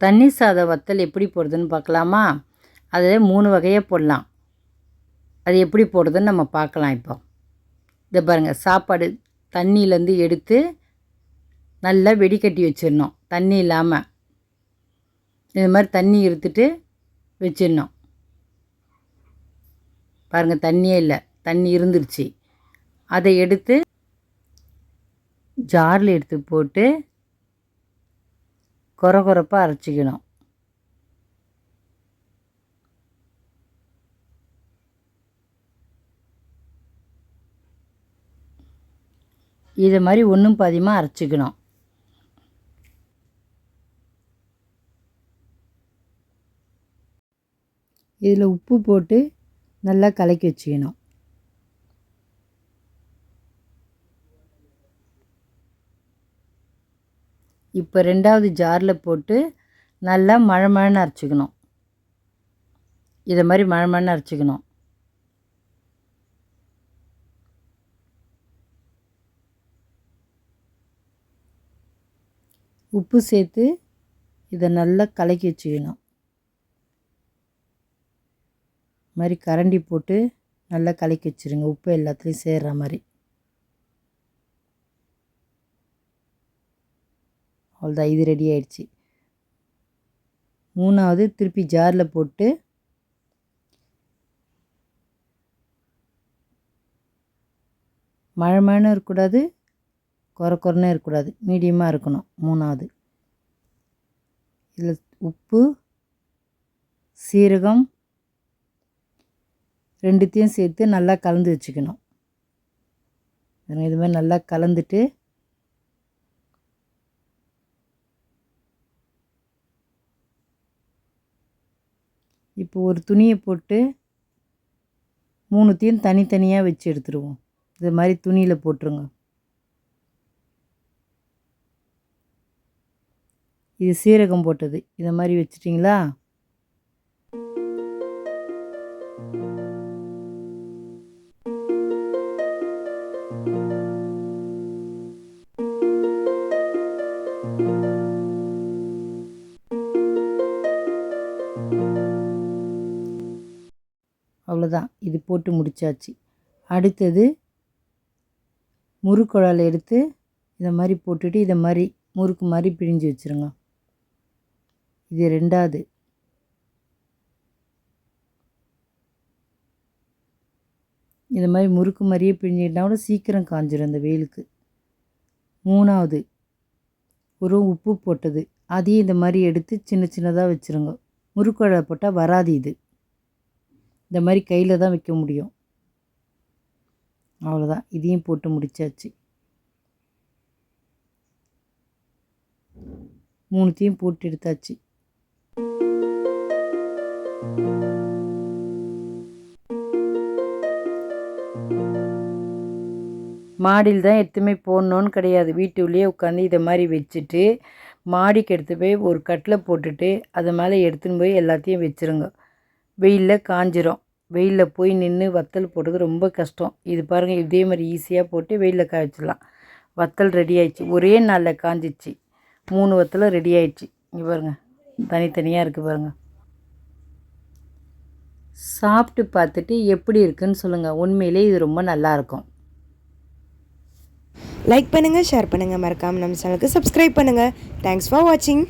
தண்ணி சாத வத்தல் எப்படி போடுறதுன்னு பார்க்கலாமா? அதில் மூணு வகையாக போடலாம். அது எப்படி போடுறதுன்னு நம்ம பார்க்கலாம் இப்போ. இதை பாருங்கள் சாப்பாடு தண்ணியிலேருந்து எடுத்து நல்லா வெடிக்கட்டி வச்சிடணும். தண்ணி இல்லாமல் இது மாதிரி தண்ணி இருத்துட்டு வச்சிடணும். பாருங்கள் தண்ணியே இல்லை. தண்ணி இருந்துருச்சு. அதை எடுத்து ஜாரில் எடுத்து போட்டு கொர கொரப்பாக அரைச்சிக்கணும். இதை மாதிரி ஒன்றும் பாதியமாக அரைச்சிக்கணும். இதில் உப்பு போட்டு நல்லா கலக்கி வச்சுக்கணும். இப்போ ரெண்டாவது ஜாரில் போட்டு நல்லா மழை மழைன்னு அரைச்சிக்கணும். இதை மாதிரி மழை மழைன்னு அரைச்சிக்கணும். உப்பு சேர்த்து இதை நல்லா கலக்கி வச்சுக்கணும். மாதிரி கரண்டி போட்டு நல்லா கலக்கி வச்சுருங்க. உப்பு எல்லாத்துலேயும் சேர்கிற மாதிரி. அவ்வளோதான் இது ரெடி ஆயிடுச்சு. மூணாவது திருப்பி ஜாரில் போட்டு மழை மழைன்னு இருக்கக்கூடாது குறை குறைன்னு இருக்கக்கூடாது மீடியமாக இருக்கணும் மூணாவது. இதில் உப்பு சீரகம் ரெண்டுத்தையும் சேர்த்து நல்லா கலந்து வச்சுக்கணும். இது மாதிரி நல்லா கலந்துட்டு இப்போ ஒரு துணியை போட்டு மூணுத்தையும் தனித்தனியாக வச்சு எடுத்துருவோம். இது மாதிரி துணியில் போட்டுருங்க. இது சீரகம் போட்டது. இதை மாதிரி வச்சிட்டிங்களா? அவ்வளோதான் இது போட்டு முடிச்சாச்சு. அடுத்தது முறுக்குழல் எடுத்து இதை மாதிரி போட்டுட்டு இதை மாதிரி முறுக்கு மாதிரி பிழிஞ்சு வச்சுருங்க. இது ரெண்டாவது. இந்த மாதிரி முறுக்கு மாதிரியே பிழிஞ்சிக்கிட்டா கூட சீக்கிரம் காஞ்சிடும் அந்த வெயிலுக்கு. மூணாவது. ஒரு உப்பு போட்டது. அதையும் இந்த மாதிரி எடுத்து சின்ன சின்னதாக வச்சுருங்க. முறுக்குழல் போட்டால் வராது இது. இந்த மாதிரி கையில் தான் வைக்க முடியும். அவ்வளோதான் இதையும் போட்டு முடிச்சாச்சு. மூணுத்தையும் போட்டு எடுத்தாச்சு. மாடியில் தான் எடுத்துமே போடணுன்னு கிடையாது. வீட்டுக்குள்ளேயே உட்காந்து இதை மாதிரி வச்சுட்டு மாடிக்கு எடுத்து போய் ஒரு கட்டில் போட்டுட்டு அது மேலே எடுத்துன்னு போய் எல்லாத்தையும் வச்சுருங்க. வெயிலில் காஞ்சிரும். வெயிலில் போய் நின்று வத்தல் போடுறது ரொம்ப கஷ்டம். இது பாருங்கள் இதே மாதிரி ஈஸியாக போட்டு வெயிலில் காய வச்சிடலாம் வத்தல் ரெடி ஆயிடுச்சு. ஒரே நாளில் காஞ்சிச்சு. மூணு வத்தலும் ரெடி ஆயிடுச்சு. இங்கே பாருங்கள் தனித்தனியாக இருக்குது பாருங்கள் சாப்பிட்டு பார்த்துட்டு எப்படி இருக்குன்னு சொல்லுங்கள் உண்மையிலே இது ரொம்ப நல்லாயிருக்கும் லைக் பண்ணுங்கள் ஷேர் பண்ணுங்கள் மறக்காமல் நம்ம சேனலுக்கு சப்ஸ்கிரைப் பண்ணுங்கள் தேங்க்ஸ் ஃபார் வாட்சிங்